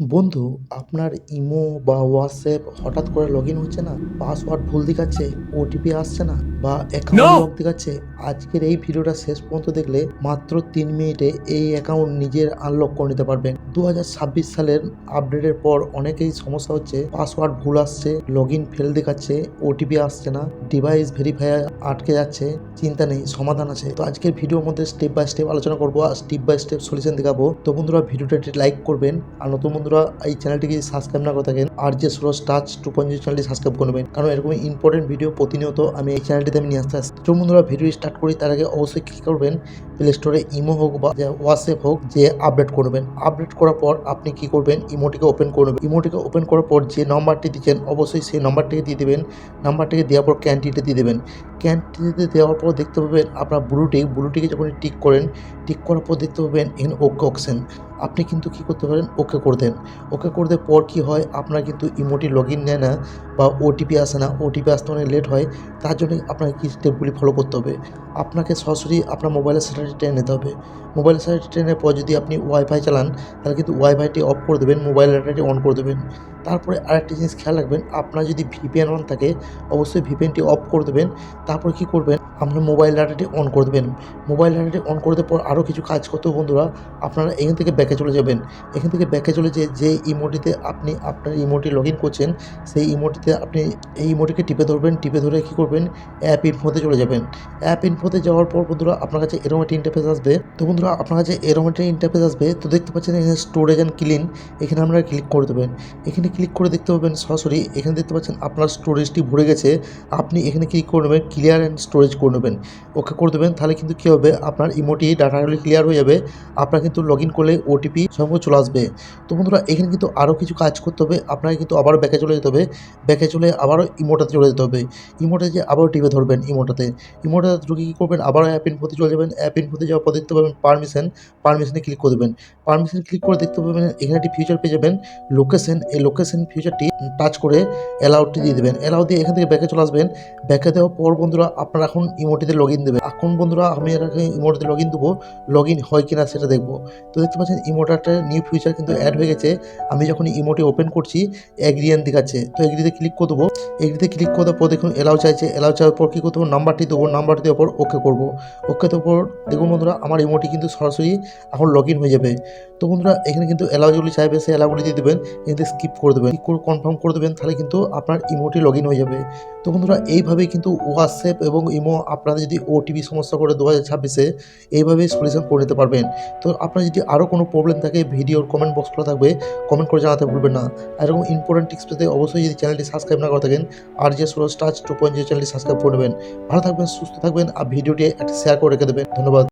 বন্ধু, আপনার ইমো বা হোয়াটসঅ্যাপ হঠাৎ করে লগ ইন হচ্ছে না? পাসওয়ার্ড ভুল দেখাচ্ছে ওটিপি আসছে না? বা অ্যাকাউন্ট লক দেখাচ্ছে আজকের এই ভিডিওটা শেষ পর্যন্ত দেখলে মাত্র তিন মিনিটে এই অ্যাকাউন্ট নিজের আনলক করে নিতে পারবেন। দু হাজার ছাব্বিশ সালের আপডেটের পর অনেকেই সমস্যা হচ্ছে পাসওয়ার্ড ভুল আসছে লগ ইন ফেল দেখাচ্ছে ওটিপি আসছে না ডিভাইস ভেরিফায়ার আটকে যাচ্ছে চিন্তা নেই সমাধান আছে। তো আজকের ভিডিওর মধ্যে স্টেপ বাই স্টেপ আলোচনা করব আর স্টেপ বাই স্টেপ সলিউশন দেখাবো। তো বন্ধুরা ভিডিওটা লাইক করবেন আর নতুন বন্ধুরা এই চ্যানেলটিকে সাবস্ক্রাইব না করে থাকেন আর যে সুরজ টাচ টু পয়েন্ট চ্যানেলটি সাবস্ক্রাইব করবেন কারণ এরকম ইম্পর্টেন্ট ভিডিও প্রতিনিয়ত আমি এই চ্যানেলটিতে আমি নিয়ে আসতে আসছি তো বন্ধুরা ভিডিও স্টার্ট করি। তার আগে অবশ্যই ক্লিক করবেন। প্লে স্টোরে ইমো হোক বা হোয়াটসঅ্যাপ হোক যে আপডেট করবেন। আপডেট করার পর আপনি কি করবেন? ইমোটিকে ওপেন করবেন ইমোটিকে ওপেন করার পর যে নাম্বারটি দিচ্ছেন, অবশ্যই সেই নাম্বারটিকে দিয়ে দেবেন। নাম্বারটিকে দেওয়ার পর ক্যান্টিতে দিয়ে দেবেন। ক্যান্টিতে দেওয়ার পর দেখতে পাবেন আপনার ব্লুটিক ব্লুটিকে যখন টিক করেন টিক করার পর দেখতে পাবেন এন ওকে অপশন আপনি কিন্তু কি করতে পারেন? ওকে করে দেন। ওকে করে দেওয়ার পর কী হয়? আপনার কিন্তু ইমোটি লগ ইন নেয় না বা ওটিপি আসে না। ওটিপি আসতে অনেক লেট হয়। তার জন্য আপনাকে কী স্টেপগুলি ফলো করতে হবে? আপনাকে সরাসরি আপনার মোবাইলের স্যাটারটি টেনে নিতে হবে মোবাইলের স্যাটারটি টেনের পর যদি আপনি ওয়াইফাই চালান, তাহলে কিন্তু ওয়াইফাইটি অফ করে দেবেন, মোবাইল ডাটাটি অন করে দেবেন। তারপরে আরেকটি জিনিস খেয়াল রাখবেন, আপনার যদি ভিপিএন অন থাকে, অবশ্যই ভিপিএনটি অফ করে দেবেন। তারপর কি করবেন, আপনার মোবাইল ডাটাটি অন করে দেবেন। মোবাইল ডাটাটি অন করে দেওয়ার পর আরও কিছু কাজ করতে বন্ধুরা, আপনারা এখান থেকে ব্যাকে চলে যাবেন। এখান থেকে ব্যাকে চলে যে যে ইমোটিতে আপনি আপনার ইমোটি লগ ইন করছেন, সেই ইমোটিতে আপনি এই ইমোটিকে টিপে ধরবেন। টিপে ধরে কী করবেন, অ্যাপ ইনফোতে চলে যাবেন। অ্যাপ ইনফোতে যাওয়ার পর বন্ধুরা, আপনার কাছে এরকম একটি ইন্টারফেস আসবে। তো বন্ধুরা আপনার কাছে এরকম একটা ইন্টারফেস আসবে, তো দেখতে পাচ্ছেন এখানে স্টোরেজ অ্যান্ড ক্লিন এখানে আপনারা ক্লিক করে দেবেন। এখানে ক্লিক করে দেখতে পাবেন সরাসরি, এখানে দেখতে পাচ্ছেন আপনার স্টোরেজটি ভরে গেছে, আপনি এখানে ক্লিক করে নেবেন ক্লিয়ার অ্যান্ড স্টোরেজ করে নেবেন। ওকে করে দেবেন, তাহলে কিন্তু কী হবে? আপনার ইমোটি ডাটাগুলি ক্লিয়ার হয়ে যাবে, আপনার কিন্তু লগ ইন করলে ওটিপি সঙ্গে চলে আসবে। তো বন্ধুরা, এখানে কিন্তু আরও কিছু কাজ করতে হবে, আপনাকে কিন্তু আবারও ব্যাকে চলে যেতে হবে। ব্যাকে চলে আবারও ইমোটাতে চলে যেতে হবে। ইমোটে যে আবারও টিপে ধরবেন ইমোটাতে ইমোটাতে ঢুকে কী করবেন? আবারও অ্যাপ ইনফোতে চলে যাবেন। অ্যাপ ইনফোতে যাওয়ার পর দেখতে পাবেন পারমিশন পারমিশনে ক্লিক করে দেবেন। পারমিশন ক্লিক করে দেখতে পাবেন, এখানে একটি ফিচার পেয়ে যাবেন লোকেশন এই লোকেশন ফিচারটি টাচ করে অ্যালাউডটি দিয়ে দেবেন। অ্যালাউ দিয়ে এখান থেকে ব্যাকে চলে আসবেন। ব্যাকে দেওয়ার পর বন্ধুরা, আপনারা এখন ইমোটিতে লগ ইন দেবেন। এখন বন্ধুরা, আমি এটাকে ইমোটিতে লগ ইন দেবো। লগ ইন হয় কিনা সেটা দেখব। তো দেখতে পাচ্ছেন ইমোটারটা নিউ ফিউচার কিন্তু অ্যাড হয়ে গেছে। আমি যখন ইমোটি ওপেন করছি এগ্রিয়ান দেখাচ্ছে। তো এগ্রিতে ক্লিক করে দেবো। এগ্রিতে ক্লিক করে দেওয়ার পর দেখুন এলাও চাইছে। এলাও চাওয়ার পর কী করতে হবে? নাম্বারটি দেবো। নাম্বারটি দেওয়ার পর ওকে করব। ওকে দেওয়ার পর দেখুন বন্ধুরা, আমার ইমোটি কিন্তু সরাসরি এখন লগ ইন হয়ে যাবে। তো বন্ধুরা, এখানে কিন্তু এলাউগুলি চাইবে, সেই এলাউগুলি দিয়ে দেবেন। এখানে স্কিপ করে দেবেন। করে কনফার্ম করে দেবেন, তাহলে কিন্তু আপনার ইমোটি লগ ইন হয়ে যাবে। তো বন্ধুরা, এইভাবেই কিন্তু হোয়াটসঅ্যাপ এবং ইমো আপনাদের যদি ওটিপি সমস্যা করে দু হাজার ছাব্বিশে এইভাবেই সলিউশন করে নিতে পারবেন। তো আপনার যদি আরও কোনো প্রবলেম থাকে ভিডিওর কমেন্ট বক্স খোলা থাকবে কমেন্ট করে জানাতে ভুলবেন না। এরকম ইম্পর্টেন্ট টিপস পেতে অবশ্যই যদি চ্যানেলটি সাবস্ক্রাইব না করে থাকেন আর যে সুরজ টাচ টু পয়েন্ট চ্যানেলটি সাবস্ক্রাইব করে নেবেন। ভালো থাকবেন, সুস্থ থাকবেন, আর ভিডিওটি একটা শেয়ার করে রেখে দেবেন। ধন্যবাদ।